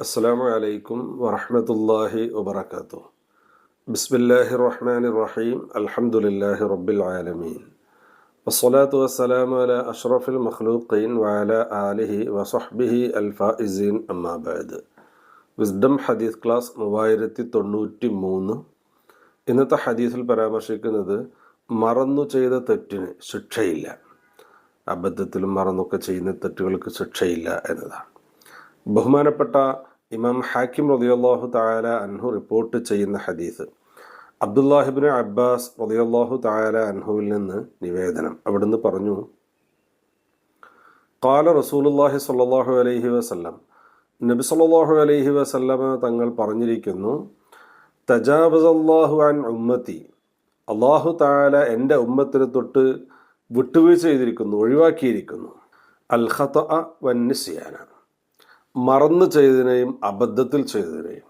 അസ്സാം വലൈക്കും വറഹമത്തല്ലാഹി വബർക്കാത്തു ബിസ്മില്ലാഹി റഹ്മാൻ റഹീം അലഹമുല്ലാഹി റബ്ബിൽ ആലമീൻ വസ്സലാത്തു വസ്സലാം അല അഷ്റഫുൽ മഖ്ലൂഖീൻ വാല ആലിഹി വസഹ്ബിഹി അൽഫാഇസീൻ അമ്മാബാദ് വിസ്ഡം ഹദീസ് ക്ലാസ് മൂവായിരത്തി തൊണ്ണൂറ്റി മൂന്ന് ഇന്നത്തെ ഹദീസിൽ പരാമർശിക്കുന്നത് മറന്നു ചെയ്ത തെറ്റിന് ശിക്ഷയില്ല. അബദ്ധത്തിലും മറന്നൊക്കെ ചെയ്യുന്ന തെറ്റുകൾക്ക് ശിക്ഷയില്ല എന്നതാണ്. ബഹുമാനപ്പെട്ട ഇമാം ഹാക്കിം റളിയല്ലാഹു തായാല അൻഹു റിപ്പോർട്ട് ചെയ്യുന്ന ഹദീസ്. അബ്ദുല്ലാഹിബിന് അബ്ബാസ് റളിയല്ലാഹു തായാല അൻഹുവിൽ നിന്ന് നിവേദനം. അവിടുന്ന് പറഞ്ഞു കാല റസൂലുല്ലാഹി സ്വല്ലല്ലാഹു അലൈഹി വസല്ലം നബി സല്ലാഹു അലൈഹി വസല്ലമ തങ്ങൾ പറഞ്ഞിരിക്കുന്നു തജാവസല്ലാഹു അൻ ഉമ്മത്തി അള്ളാഹു താല എന്റെ ഉമ്മത്തിന് തൊട്ട് വിട്ടുവീഴ്ച ചെയ്തിരിക്കുന്നു ഒഴിവാക്കിയിരിക്കുന്നു. അൽ ഖത വന്നിസിയാന. മറന്നു ചെയ്തതിനെയും അബദ്ധത്തിൽ ചെയ്തതിനെയും.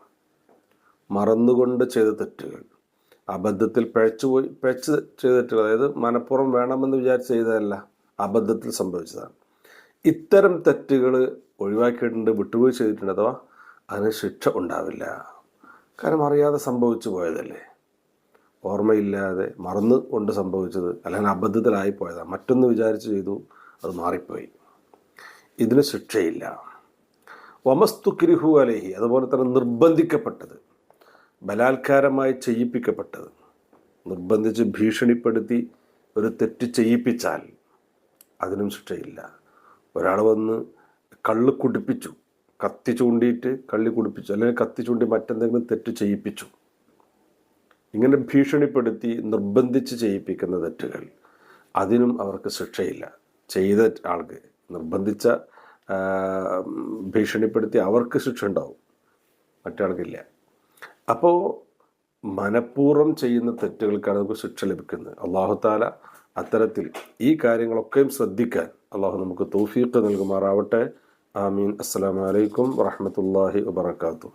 മറന്നുകൊണ്ട് ചെയ്ത തെറ്റുകൾ. അബദ്ധത്തിൽ പിഴച്ചുപോയി പിഴച്ച് ചെയ്ത തെറ്റുകൾ. അതായത് മനഃപൂർവം വേണമെന്ന് വിചാരിച്ച് ചെയ്തതല്ല അബദ്ധത്തിൽ സംഭവിച്ചതാണ്. ഇത്തരം തെറ്റുകൾ ഒഴിവാക്കിയിട്ടുണ്ട് വിട്ടുപോയി ചെയ്തിട്ടുണ്ട് അഥവാ അതിന് ശിക്ഷ ഉണ്ടാവില്ല. കാരണം അറിയാതെ സംഭവിച്ചു പോയതല്ലേ? ഓർമ്മയില്ലാതെ മറന്നു കൊണ്ട് സംഭവിച്ചത് അല്ലെങ്കിൽ അബദ്ധത്തിലായി പോയതാണ് മറ്റൊന്ന് വിചാരിച്ച് ചെയ്തു അത് മാറിപ്പോയി. ഇതിന് ശിക്ഷയില്ല. വമസ്തു കിരിഹു അലേഹി അതുപോലെ തന്നെ നിർബന്ധിക്കപ്പെട്ടത് ബലാത്കാരമായി ചെയ്യിപ്പിക്കപ്പെട്ടത്. നിർബന്ധിച്ച് ഭീഷണിപ്പെടുത്തി ഒരു തെറ്റ് ചെയ്യിപ്പിച്ചാൽ അതിനും ശിക്ഷയില്ല. ഒരാൾ വന്ന് കള്ള് കുടിപ്പിച്ചു കത്തി ചൂണ്ടിയിട്ട് കള്ളി കുടിപ്പിച്ചു അല്ലെങ്കിൽ കത്തി ചൂണ്ടി മറ്റെന്തെങ്കിലും തെറ്റ് ചെയ്യിപ്പിച്ചു ഇങ്ങനെ ഭീഷണിപ്പെടുത്തി നിർബന്ധിച്ച് ചെയ്യിപ്പിക്കുന്ന തെറ്റുകൾ അതിനും അവർക്ക് ശിക്ഷയില്ല. ചെയ്ത ആൾക്ക് നിർബന്ധിച്ച ഭീഷണിപ്പെടുത്തി അവർക്ക് ശിക്ഷ ഉണ്ടാവും. മറ്റാൾക്കില്ല. അപ്പോൾ മനഃപൂർവം ചെയ്യുന്ന തെറ്റുകൾക്കാണ് നമുക്ക് ശിക്ഷ ലഭിക്കുന്നത്. അള്ളാഹുത്താല അത്തരത്തിൽ ഈ കാര്യങ്ങളൊക്കെയും ശ്രദ്ധിക്കാൻ അള്ളാഹു നമുക്ക് തൗഫീഖ് നൽകുമാറാവട്ടെ. ആമീൻ. അസ്സലാമലൈക്കും വാഹമത്തല്ലാഹി വബർക്കാത്തു